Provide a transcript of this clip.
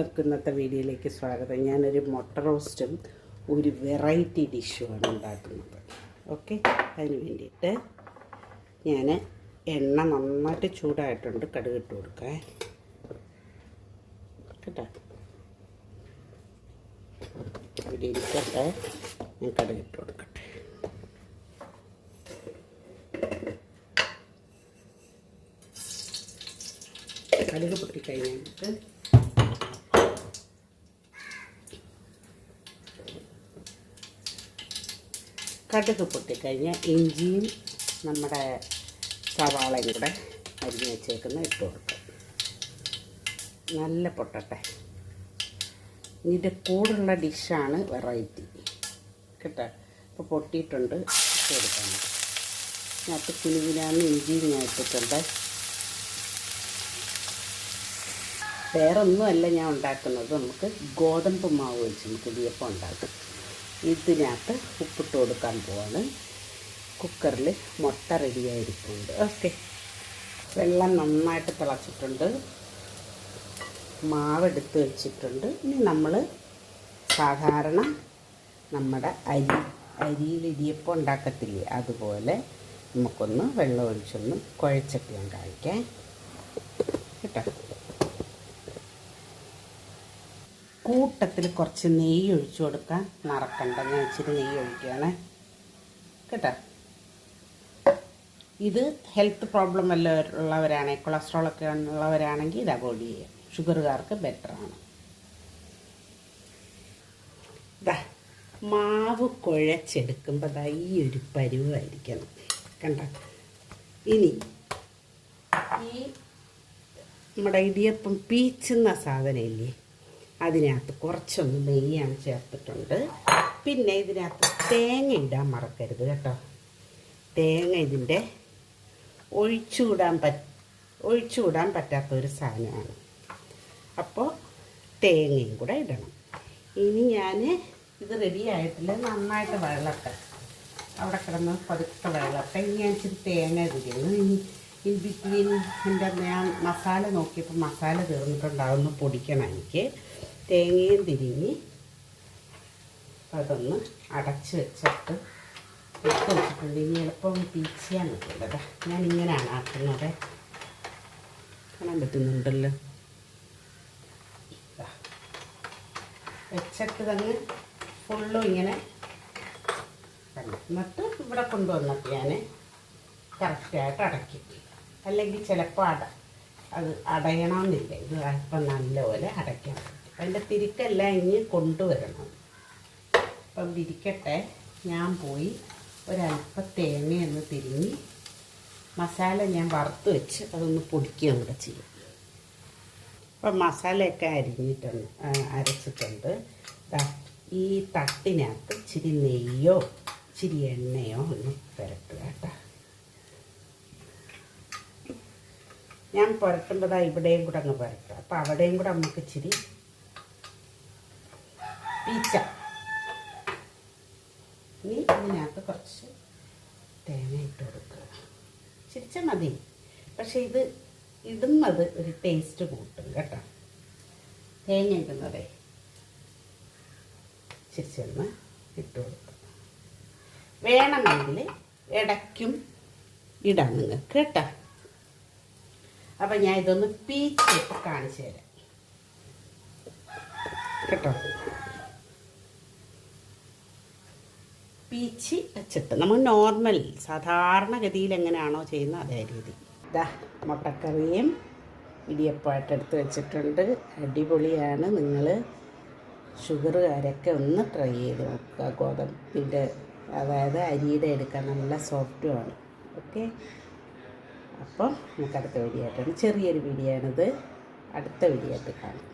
എല്ലാവർക്കും ഇന്നത്തെ വീഡിയോയിലേക്ക് സ്വാഗതം. ഞാനൊരു മുട്ട റോസ്റ്റും ഒരു വെറൈറ്റി ഡിഷുമാണ് ഉണ്ടാക്കുന്നത്. ഓക്കെ? അതിന് വേണ്ടിയിട്ട് ഞാൻ എണ്ണ നന്നായിട്ട് ചൂടായിട്ടുണ്ട്. കടുക് ഇട്ട് കൊടുക്കാം. കേട്ടോ? ഇവിടെ ഇരിക്കട്ടെ. ഞാൻ കടുക് ഇട്ട് കൊടുക്കട്ടെ. കടുക് പൊട്ടിക്കഴിഞ്ഞിട്ട് കടുക് പൊട്ടിക്കഴിഞ്ഞാൽ ഇഞ്ചിയും നമ്മുടെ സവാളയും കൂടെ അരിഞ്ഞ് വെച്ചേക്കുന്ന ഇട്ട് കൊടുക്കും. നല്ല പൊട്ടട്ടെ. ഇതിന്റെ കൂടുള്ള ഡിഷാണ് വെറൈറ്റി. കേട്ടോ? അപ്പോൾ പൊട്ടിയിട്ടുണ്ട്. ഇട്ട് കൊടുക്കാൻ അതിനകത്ത് കുലുവിനാന്ന് ഇഞ്ചിയും ഞാൻ ഇട്ടിട്ടുണ്ട്. വേറൊന്നുമല്ല ഞാൻ ഉണ്ടാക്കുന്നത്. നമുക്ക് ഗോതമ്പ് മാവ് വെച്ച് നമുക്ക് ഇടിയപ്പം ഉണ്ടാക്കും. ഇതിനകത്ത് ഉപ്പിട്ട് കൊടുക്കാൻ പോവാണ്. കുക്കറിൽ മുട്ട റെഡിയായിരിക്കുന്നുണ്ട് ഓക്കെ. വെള്ളം നന്നായിട്ട് തിളച്ചിട്ടുണ്ട്. മാവെടുത്ത് വെച്ചിട്ടുണ്ട്. ഇനി നമ്മൾ സാധാരണ നമ്മുടെ അരി അരിയിൽ ഇടിയപ്പം ഉണ്ടാക്കത്തില്ലേ? അതുപോലെ നമുക്കൊന്ന് വെള്ളം ഒഴിച്ചൊന്ന് കുഴച്ചിട്ട് ഞാൻ കാണിക്കാം. കേട്ടോ? കൂട്ടത്തിൽ കുറച്ച് നെയ്യ് ഒഴിച്ചു കൊടുക്കാം ഞാൻ ഇച്ചിരി നെയ്യ് ഒഴിക്കുകയാണ്. കേട്ടോ? ഇത് ഹെൽത്ത് പ്രോബ്ലം വല്ല ഉള്ളവരാണെങ്കിൽ കൊളസ്ട്രോൾ ഒക്കെ ഉള്ളവരാണെങ്കിൽ ഇത് അവോയ്ഡ് ചെയ്യാം ഷുഗറുകാർക്ക് ബെറ്ററാണ് ഇതാ മാവ് കുഴച്ചെടുക്കുമ്പോൾ ദാ ഈ ഒരു പരുവായിരിക്കണം. കണ്ട? ഇനി ഈ നമ്മുടെ ഇടിയപ്പം പീച്ചുന്ന സാധനമില്ലേ അതിനകത്ത് കുറച്ചൊന്ന് നെയ്യാണ് ചേർത്തിട്ടുണ്ട്. പിന്നെ ഇതിനകത്ത് തേങ്ങ ഇടാൻ മറക്കരുത് കേട്ടോ. തേങ്ങ ഇതിന്റെ ഒഴിച്ചുകൂടാൻ പറ്റ ഒഴിച്ചുകൂടാൻ പറ്റാത്ത ഒരു സാധനമാണ്. അപ്പോൾ തേങ്ങയും കൂടെ ഇടണം. ഇനി ഞാൻ ഇത് റെഡി ആയിട്ടില്ല. നന്നായിട്ട് വെള്ളത്തെ അവിടെ കിടന്ന് പതുക്കെ വെള്ളത്തെ ഇനി ഞാൻ ഇച്ചിരി തേങ്ങ തിരിയുന്നു ഇനി ഇൻ ബിറ്റ്വീൻ എന്റെ ഞാൻ മസാല നോക്കിയപ്പോൾ മസാല തീർന്നിട്ടുണ്ടാവുന്നു പൊടിക്കണം എനിക്ക്. തേങ്ങയും തിരിഞ്ഞ് അതൊന്ന് അടച്ച് വെച്ചിട്ട് എടുത്ത് വെച്ചിട്ടുണ്ട്. ഇനി എളുപ്പം പീച്ചിയാൻ പറ്റില്ലത് ഞാൻ ഇങ്ങനെയാണ് ആക്കുന്നത്. കാണാൻ പറ്റുന്നുണ്ടല്ലോ. വെച്ചിട്ട് തന്നെ ഫുള്ളും ഇങ്ങനെ എന്നിട്ട് ഇവിടെ കൊണ്ടുവന്നിട്ട് ഞാൻ കറക്റ്റായിട്ട് അടയ്ക്കും. അല്ലെങ്കിൽ ചിലപ്പോൾ അട അത് അടയണമെന്നില്ല ഇത് അല്പം നല്ലപോലെ അടയ്ക്കണം. അതിന്റെ തിരിക്കെല്ലാം ഇനി കൊണ്ടുവരണം. അപ്പം വിരിക്കട്ടെ. ഞാൻ പോയി ഒരല്പ തേങ്ങയൊന്ന് തിരിഞ്ഞ് മസാല ഞാൻ വറുത്ത് വെച്ച് അതൊന്ന് പൊടിക്കുകയും കൂടെ ചെയ്യും. അപ്പം മസാലയൊക്കെ അരിഞ്ഞിട്ടുണ്ട് അരച്ചിട്ടുണ്ട്. ഈ തട്ടിനകത്ത് ഇച്ചിരി നെയ്യോ ഇച്ചിരി എണ്ണയോ ഒന്ന് പുരട്ടുക കേട്ടോ. ഞാൻ പുരട്ടുമ്പോൾ ദാ ഇവിടെയും കൂടെ അങ്ങ് പുരട്ടുക. അപ്പം അവിടെയും കൂടെ നമുക്ക് ഇച്ചിരി പീച്ച. ഇനി ഇതിനകത്ത് കുറച്ച് തേങ്ങ ഇട്ട് കൊടുക്കുക. ചിരിച്ച മതി. പക്ഷെ ഇത് ഇടുന്നത് ഒരു ടേസ്റ്റ് കൂട്ടും കേട്ടോ. തേങ്ങ ഇടുന്നതേ. ചിരിച്ചൊന്ന് ഇട്ട് കൊടുക്കുക. വേണമെങ്കിൽ ഇടയ്ക്കും ഇടാം നിങ്ങൾക്ക് കേട്ടോ. അപ്പം ഞാൻ ഇതൊന്ന് പീച്ച് കാണിച്ചു തരാം. കേട്ടോ? പീച്ചി വെച്ചിട്ട്. നമ്മൾ നോർമൽ സാധാരണഗതിയിൽ എങ്ങനെയാണോ ചെയ്യുന്നത് അതേ രീതി. ഇതാ മുട്ടക്കറിയും ഇടിയപ്പമായിട്ട് എടുത്ത് വെച്ചിട്ടുണ്ട്. അടിപൊളിയാണ്. നിങ്ങൾ ഷുഗറുകാരൊക്കെ ഒന്ന് ട്രൈ ചെയ്ത് നോക്കുക. ഗോതമ്പിന്റെ അതായത് അരിയുടെ എടുക്കാൻ നല്ല സോഫ്റ്റുമാണ്. ഓക്കെ? അപ്പം നമുക്ക് അടുത്ത വീഡിയോ ആയിട്ടാണ് ചെറിയൊരു വീഡിയോ ആണിത്. അടുത്ത വീഡിയോ ആയിട്ട് കാണാം.